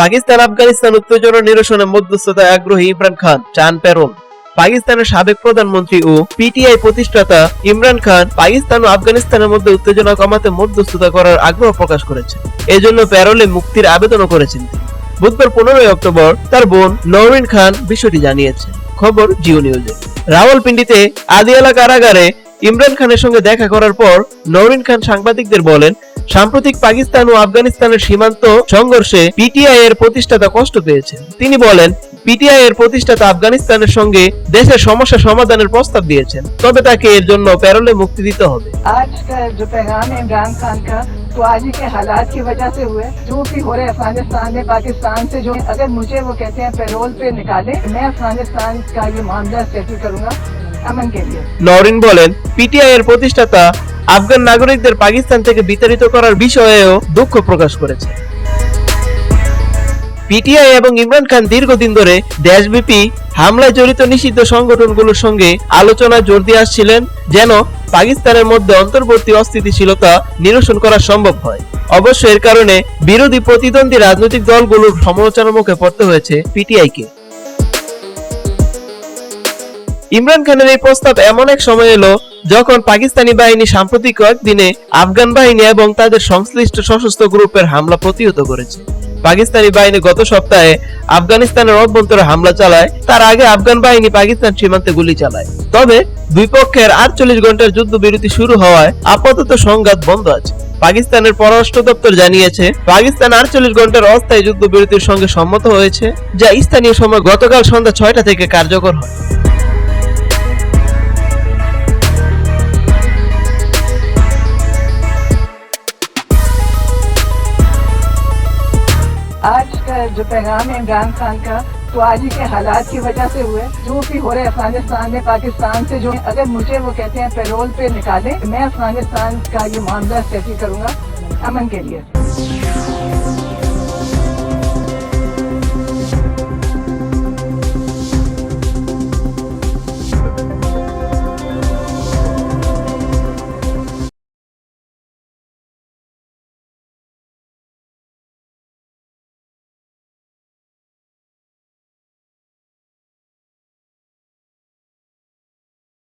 পাকিস্তান, আফগানিস্তান উত্তেজনা নিরসনে মধ্যস্থতায় আগ্রহী ইমরান খান, চান প্যারোল পাকিস্তানের সাবেক প্রধানমন্ত্রী ও পিটিআই প্রতিষ্ঠাতা ইমরান খান পাকিস্তান ও আফগানিস্তানের মধ্যে উত্তেজনা কমাতে মধ্যস্থতা করার আগ্রহ প্রকাশ করেছেন। এজন্য প্যারোলে মুক্তির আবেদনও করেছেন বুধবার পনেরোই অক্টোবর তার বোন নওরিন খান বিষয়টি জানিয়েছেন। খবর জিও নিউজে। রাওয়ালপিন্ডিতে আদিয়ালা কারাগারে ইমরান খানের সঙ্গে দেখা করার পর নওরিন খান সাংবাদিকদের বলেন সাম্প্রতিক পাকিস্তান ও আফগানিস্তানের সীমান্ত সংঘর্ষে পিটিআই এর প্রতিষ্ঠাতা কষ্ট পেয়েছেন তিনি বলেন পিটিআই এর প্রতিষ্ঠাতা আফগানিস্তানের সঙ্গে দেশের সমস্যা সমাধানের প্রস্তাব দিয়েছেন তবে তাকে এর জন্য প্যারোলে মুক্তি দিতে হবে आज का जो पैगाम है इमरान खान का तो आज ही के हालात की वजह से हुए जो भी हो रहे हैं अफगानिस्तान में पाकिस्तान से जो अगर मुझे वो कहते हैं पैरोल पे निकाले मैं अफगानिस्तान का ये मामला सेटल करूंगा अमन के लिए নরিন বলেন পিটিআই এর প্রতিষ্ঠাতা আফগান নাগরিকদের পাকিস্তান থেকে বিতাড়িত করার বিষয়েও দুঃখ প্রকাশ করেছে। পিটিআই এবং ইমরান খান দীর্ঘদিন ধরে দেশব্যাপী হামলায় জড়িত নিষিদ্ধ সংগঠনগুলোর সঙ্গে আলোচনায় জোর দিয়ে আসছিলেন যেন পাকিস্তানের মধ্যে অন্তর্বর্তী অস্থিতিশীলতা নিরসন করা সম্ভব হয়। অবশ্য এর কারণে বিরোধী প্রতিদ্বন্দ্বী রাজনৈতিক দলগুলোর সমালোচনার মুখে পড়তে হয়েছে পিটিআইকে। ইমরান খানের এই প্রস্তাব এমন এক সময় এলো যখন পাকিস্তানি বাহিনী সাম্প্রতিক কয়েকদিনে আফগান বাহিনী এবং তাদের সংশ্লিষ্ট সশস্ত্র গ্রুপের হামলা প্রতিহত করেছে। পাকিস্তানি বাহিনী গত সপ্তাহে আফগানিস্তানের অভ্যন্তরে হামলা চালায়, তার আগে আফগান বাহিনী পাকিস্তান সীমান্তে গুলি চালায়। তবে দুই পক্ষের আটচল্লিশ ঘণ্টার যুদ্ধবিরতি শুরু হওয়ায় আপাতত সংঘাত বন্ধ আছে। পাকিস্তানের পররাষ্ট্র দপ্তর জানিয়েছে, পাকিস্তান আটচল্লিশ ঘণ্টার অস্থায়ী যুদ্ধবিরতির সঙ্গে সম্মত হয়েছে, যা স্থানীয় সময় গতকাল সন্ধ্যা ছয়টা থেকে কার্যকর হয়। जो पैगाम है इमरान खान का तो आज ही के हालात की वजह से हुए। जो भी हो रहे अफ़गानिस्तान में, पाकिस्तान से जो अगर मुझे वो कहते हैं पेरोल पे निकाले, मैं अफ़गानिस्तान का ये मामला सेटल करूँगा। अमन के लिए।